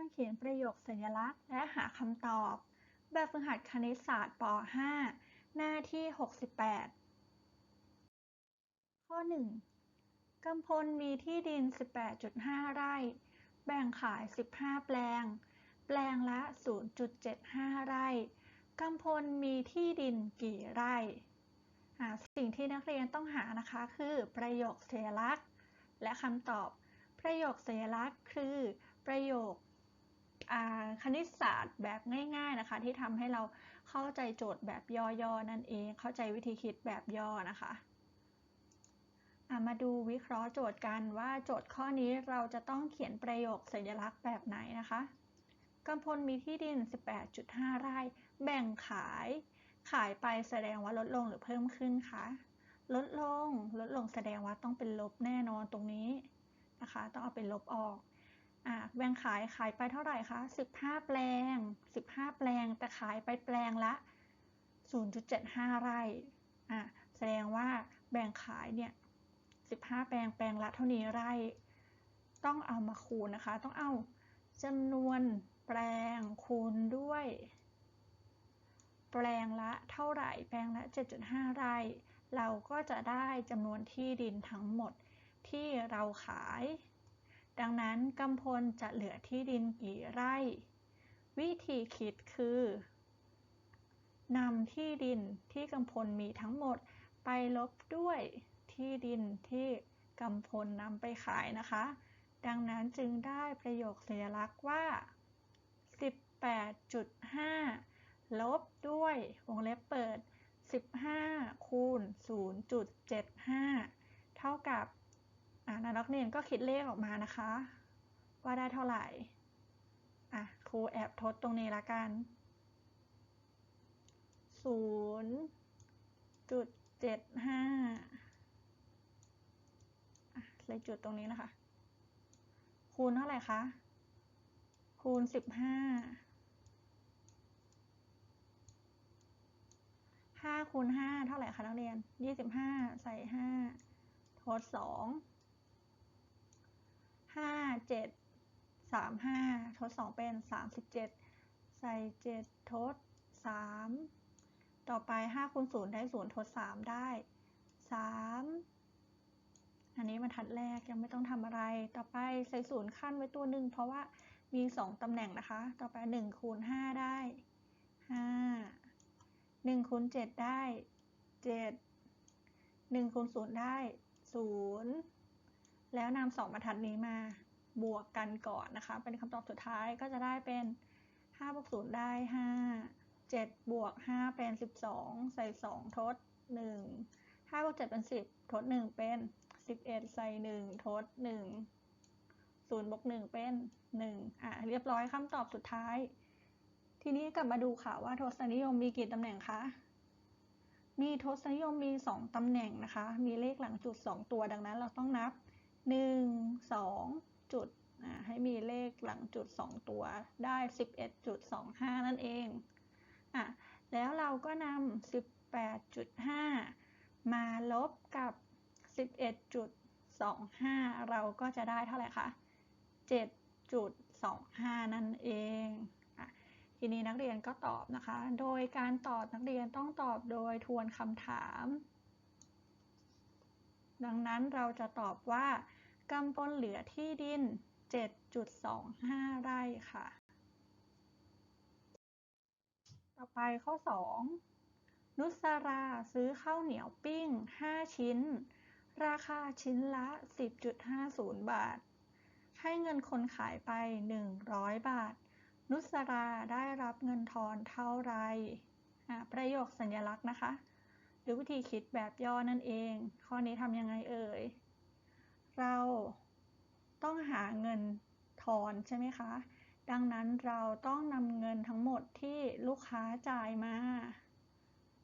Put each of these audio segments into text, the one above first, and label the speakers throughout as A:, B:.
A: การเขียนประโยคสัญลักษณ์ และหาคำตอบ แบบฝึกหัดคณิตศาสตร์ป .5 หน้าที่ 68 ข้อ 1. กำพลมีที่ดิน 18.5 ไร่ แบ่งขาย 15 แปลง แปลงละ 0.75 ไร่กำพลมีที่ดินกี่ไร่สิ่งที่นักเรียนต้องหานะคะคือประโยคสัญลักษณ์ และคำตอบประโยคสัญลักษณ์คือ ประโยค คณิตศาสตร์แบบง่ายๆนะคะ ที่ทำให้เราเข้าใจโจทย์แบบย่อๆนั่นเอง เข้าใจวิธีคิดแบบย่อนะคะมาดูวิเคราะห์โจทย์กันว่าโจทย์ข้อนี้เราจะต้องเขียนประโยคสัญลักษณ์แบบไหนนะคะกำพลมีที่ดิน 18.5 ไร่ แบ่งขาย ขายไปแสดงว่าลดลงหรือเพิ่มขึ้นคะ ลดลง ลดลงแสดงว่าต้องเป็นลบแน่นอนตรงนี้นะคะ ต้องเอาเป็นลบออก อ่าแบ่งขายขายไปเท่าไหร่คะ15 แปลง 15 แปลงแต่ขายไปแปลงละ 0.75 ไร่อ่าแสดงว่าแบ่งขายเนี่ย 15 แปลงแปลงละเท่านี้ไร่ ต้องเอามาคูณนะคะ ต้องเอาจำนวนแปลงคูณด้วย แปลงละเท่าไหร่ แปลงละ 7.5 ไร่ เราก็จะได้จำนวนที่ดินทั้งหมดที่เราขาย ดังนั้นกำพลจะเหลือที่ดินกี่ไร่ วิธีคิดคือนำที่ดินที่กำพลมีทั้งหมดไปลบด้วยที่ดินที่กำพลนำไปขายนะคะ ดังนั้นจึงได้ประโยคสัญลักษณ์ว่า 18.5 ลบด้วยวงเล็บเปิด 15 คูณ 0.75 เท่ากับ อะนักเรียนก็คิดเลขออกมานะคะ ว่าได้เท่าไหร่ อะครูแอบทดตรงนี้ละกัน0.75อะเลยจุดตรงนี้นะคะ คูณเท่าไหร่คะ คูณ15 5คูณ5เท่าไหร่คะนักเรียน25ใส่5ทด2 ห้าเจ็ดสามห้าทดสองเป็นสามสิบเจ็ดใส่เจ็ดทดสามต่อไปห้าคูณศูนย์ได้ศูนย์ทดสามได้สามอันนี้บรรทัดแรกยังไม่ต้องทำอะไร ต่อไปใส่ศูนย์ขั้นไว้ตัวหนึ่งเพราะว่ามีสองตำแหน่งนะคะ ต่อไปหนึ่งคูณห้าได้ห้าหนึ่งคูณเจ็ดได้เจ็ดหนึ่งคูณศูนย์ได้ศูนย์ แล้วนำสองบรรทัดนี้มาบวกกันก่อนนะคะ เป็นคำตอบสุดท้ายก็จะได้เป็น5บวก0ได้ 5 7บวก5เป็น 12 ใส่ 2 ทด 1 5บวก7เป็น 10 ทด 1 เป็น 11 ใส่ 1 ทด 1 0บวก1เป็น 1 อะ เรียบร้อยคำตอบสุดท้าย ทีนี้กลับมาดูค่ะว่าทศนิยมมีกี่ตำแหน่งคะ มีทศนิยมมี 2 ตำแหน่งนะคะ มีเลขหลังจุด 2 ตัวดังนั้นเราต้องนับ หนึ่งสองจุดให้มีเลขหลังจุด 2 ตัวได้ 11.25 นั่นเองอะแล้วเราก็นำ18.5 มาลบกับ 11.25 เราก็จะได้เท่าไหร่คะ 7.25 นั่นเองอทีนี้นักเรียนก็ตอบนะคะ โดยการตอบนักเรียนต้องตอบโดยทวนคำถาม ดังนั้นเราจะตอบว่ากำปนเหลือที่ดิน 7.25 ไร่ค่ะ ต่อไปข้อ 2 นุสราซื้อข้าวเหนียวปิ้ง 5 ชิ้น ราคาชิ้นละ 10.50 บาท ให้เงินคนขายไป 100 บาท นุสราได้รับเงินทอนเท่าไรประโยคสัญลักษณ์นะคะ หรือวิธีคิดแบบย่อนั่นเอง ข้อนี้ทำยังไงเอ่ย เราต้องหาเงินทอนใช่ไหมคะ ดังนั้นเราต้องนำเงินทั้งหมดที่ลูกค้าจ่ายมา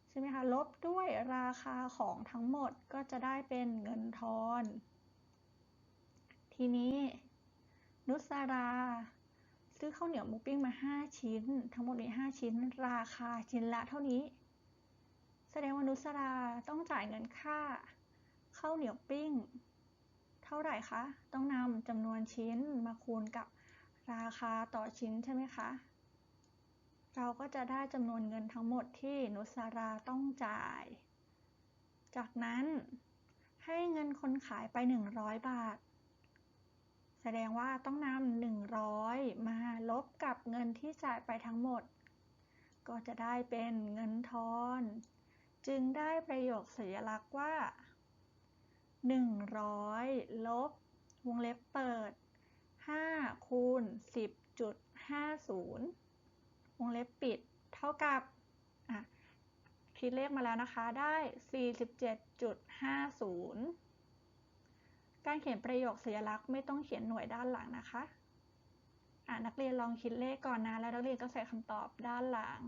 A: ใช่ไหมคะ ลบด้วยราคาของทั้งหมดก็จะได้เป็นเงินทอน ทีนี้ นุสรา ซื้อข้าวเหนียวหมูปิ้งมา 5 ชิ้น ทั้งหมดมี5ชิ้น ราคาชิ้นละเท่านี้ ดงว่านุสราต้องจ่ายเงินค่าข้าวเหนียวปิ้ง เท่าไหร่คะ ต้องนำจำนวนชิ้นมาคูณกับราคาต่อชิ้นใช่ไหมคะ เราก็จะได้จำนวนเงินทั้งหมดที่นุสราต้องจ่าย จากนั้นให้เงินคนขายไป 100 บาท แสดงว่าต้องนำ100 มาลบกับเงินที่จ่ายไปทั้งหมด ก็จะได้เป็นเงินทอน จึงได้ประโยคสัญลักษณ์ว่า 100 ลบ วงเล็บเปิด 5 คูณ 10.50 วงเล็บปิด เท่ากับ คิดเลขมาแล้วนะคะ ได้ 47.50 การเขียนประโยคสัญลักษณ์ไม่ต้องเขียนหน่วยด้านหลังนะคะอะนักเรียนลองคิดเลขก่อนนะ แล้วนักเรียนก็ใส่คำตอบด้านหลัง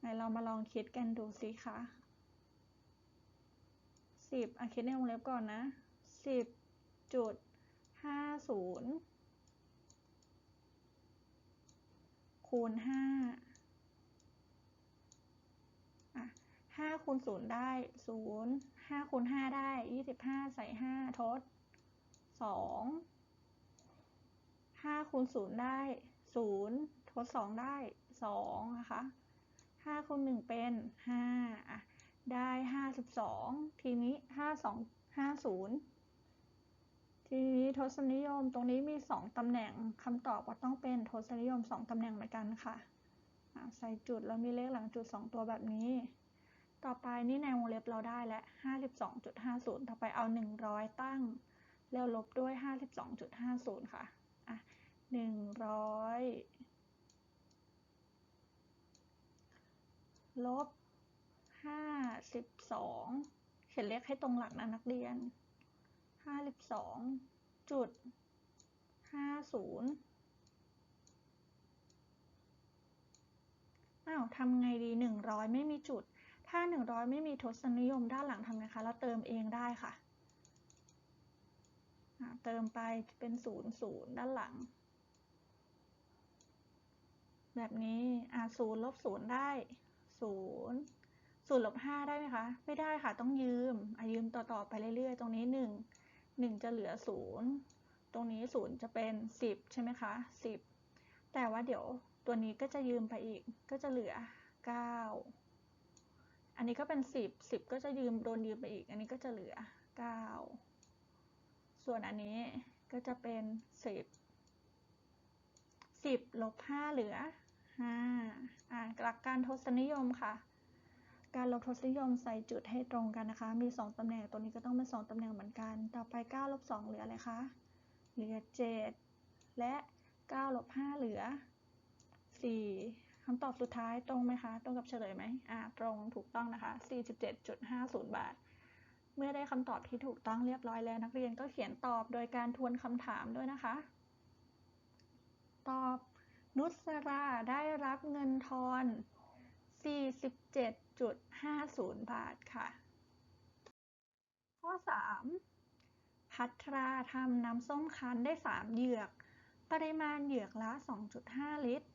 A: ไหนเรามาลองคิดกันดูสิคะสิบอะคิดในวงเล็บก่อนนะสิบจุดห้าศูนย์คูณห้าอะห้าคูณศูนย์ได้ศูนย์ห้าคูณห้าได้ยี่สิบห้าใส่ห้าทดสองห้าคูณศูนย์ได้ศูนย์ทดสองได้สองนะคะ ห้าคูณหนึ่งเป็นห้าอะได้ห้าสิบสองทีนี้ห้าสองห้าศูนย์ทีนี้ทศนิยมตรงนี้มีสองตำแหน่งคำตอบก็ต้องเป็นทศนิยมสองตำแหน่งเหมือนกันค่ะใส่จุดแล้วมีเลขหลังจุดสองตัวแบบนี้ ต่อไปนี่ในวงเล็บเราได้แล้วห้าสิบสองจุดห้าศูนย์ต่อไปเอาหนึ่งร้อยตั้ง แล้วลบด้วยห้าสิบสองจุดห้าศูนย์ค่ะอะหนึ่งร้อย ลบห้าสิบสองเขียนเลขให้ตรงหลักนะนักเรียนห้าสิบสองจุดห้าศูนย์อ้าวทำไงดีหนึ่งร้อยไม่มีจุด ถ้าหนึ่งร้อยไม่มีทศนิยมด้านหลังทำไงคะเราเติมเองได้ค่ะเติมไปเป็นศูนย์ศูนย์ด้านหลัง แบบนี้อ่าศูนย์ลบศูนย์ได้ ศูนย์ศูนย์ลบห้าได้ไหมคะ ไม่ได้ค่ะ ต้องยืมอายืมต่อๆไปเรื่อยๆ ตรงนี้หนึ่งหนึ่งจะเหลือศูนย์ตรงนี้ศูนย์จะเป็นสิบใช่ไหมคะสิบแต่ว่าเดี๋ยวตัวนี้ก็จะยืมไปอีก ก็จะเหลือเก้าอันนี้ก็เป็นสิบสิบก็จะยืมโดนยืมไปอีก อันนี้ก็จะเหลือเก้าส่วนอันนี้ก็จะเป็นสิบสิบลบห้าเหลือ ห้าอ่าหลักการทศนิยมค่ะ การลบทศนิยมใส่จุดให้ตรงกันนะคะ มี 2ตำแหน่ง ตัวนี้ก็ต้องเป็น 2ตำแหน่งเหมือนกัน ต่อไป9ลบ2เหลืออะไรคะ เหลือ 7 และ9ลบ5เหลือ 4คำตอบสุดท้ายตรงไหมคะ ตรงกับเฉลยไหมอ่า ตรงถูกต้องนะคะ 47.50 บาท เมื่อได้คำตอบที่ถูกต้องเรียบร้อยแล้ว นักเรียนก็เขียนตอบโดยการทวนคำถามด้วยนะคะ ตอบ นุสราได้รับเงินทอน 47.50 บาทค่ะ ข้อ 3 พัทราทำน้ำส้มคั้นได้ 3 เหยือก ปริมาณเหยือกละ 2.5 ลิตร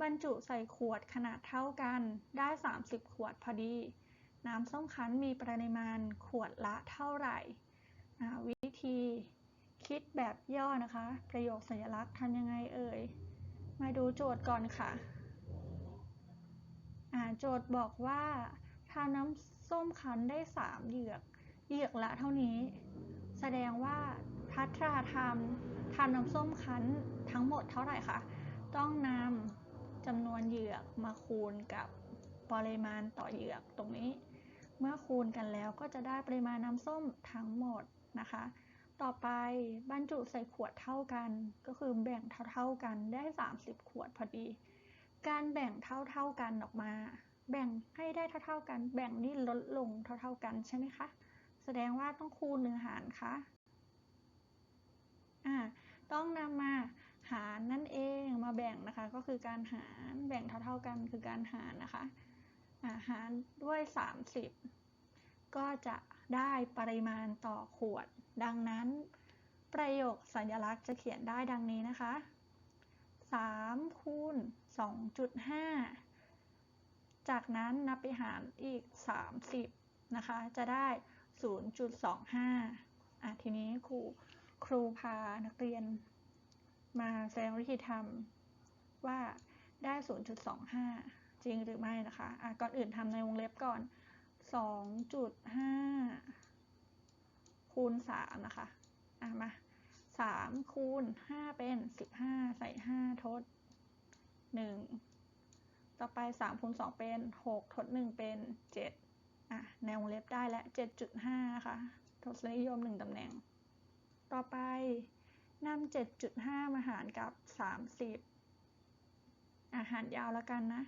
A: บรรจุใส่ขวดขนาดเท่ากันได้ 30 ขวดพอดี น้ำส้มคั้นมีปริมาณขวดละเท่าไหร่ วิธีคิดแบบย่อนะคะ ประโยคสัญลักษณ์ทำยังไงเอ่ย มาดูโจทย์ก่อนค่ะ โจทย์บอกว่าทาน้ำส้มคั้นได้ 3 เหยือก เหยือกละเท่านี้ แสดงว่าพัทราทำทำน้ำส้มคั้นทั้งหมดเท่าไหร่คะ ต้องนำจำนวนเหยือกมาคูณกับปริมาณต่อเหยือกตรงนี้ เมื่อคูณกันแล้วก็จะได้ปริมาณน้ำส้มทั้งหมดนะคะ ต่อไปบรรจุใส่ขวดเท่ากัน ก็คือแบ่งเท่าๆกันได้ 30 ขวดพอดี การแบ่งเท่าๆกันออกมา แบ่งให้ได้เท่าๆกัน แบ่งนี่ลดลงเท่าๆกันใช่ไหมคะ แสดงว่าต้องคูณหรือหารคะอ่าต้องนำมาหารนั่นเองมาแบ่งนะคะ ก็คือการหารแบ่งเท่าๆกันคือการหารนะคะอาหารด้วย 30 ก็จะได้ปริมาณต่อขวด ดังนั้น ประโยคสัญลักษณ์จะเขียนได้ดังนี้นะคะ 3 คูณ 2.5 จากนั้นนับไปหารอีก 30 นะคะ จะได้ 0.25อะทีนี้ครูครูพานักเรียน มาแสดงวิธีทำว่าได้ 0.25 จริงหรือไม่นะคะะก่อนอื่นทำในวงเล็บก่อน 2.5 คูณ3นะคะะมา3คูณ5เป็น15ใส่5ทด1ต่อไป3คูณ2เป็น6ทด1เป็น7อะในวงเล็บได้แล้ว7.5ค่ะทศนิยม1ตำแหน่ง ต่อไปนำ7.5มาหารกับ30อาหารยาวแล้วกันนะ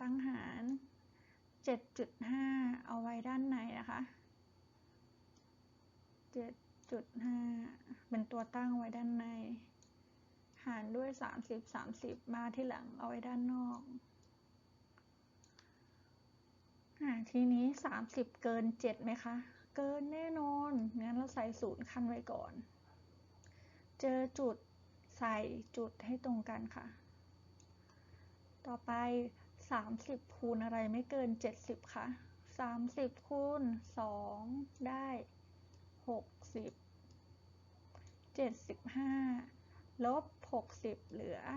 A: ตั้งหาร 7.5 เอาไว้ด้านในนะคะ 7.5 เป็นตัวตั้งไว้ด้านใน หารด้วย 30 30 มาที่หลังเอาไว้ด้านนอกทีนี้ 30 เกิน 7 ไหมคะ เกินแน่นอน งั้นเราใส่ศูนย์คันไว้ก่อน เจอจุดใส่จุดให้ตรงกันค่ะ ต่อไป 30คูณอะไรไม่เกิน70คะ30คูณ2ได้60 75ลบ60เหลือ15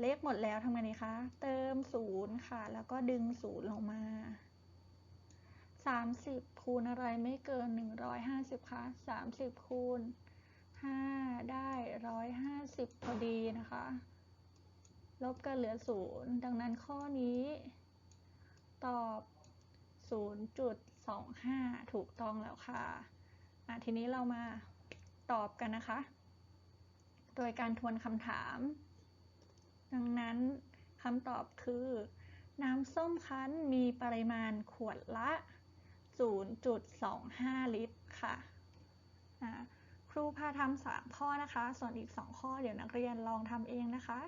A: เลขหมดแล้วทำไงดีคะ เติมศูนย์ค่ะ แล้วก็ดึงศูนย์ลงมา30คูณอะไรไม่เกิน150คะ30คูณ 5ได้150พอดีนะคะ ลบกันเหลือศูนย์ดังนั้นข้อนี้ ตอบ0.25ถูกต้องแล้วค่ะะทีนี้เรามาตอบกันนะคะ โดยการทวนคำถาม ดังนั้นคำตอบคือ น้ำส้มคั้นมีปริมาณขวดละ 0.25 ลิตรค่ะ ครูพาทำสามข้อนะคะ ส่วนอีกสองข้อเดี๋ยวนักเรียนลองทำเองนะคะ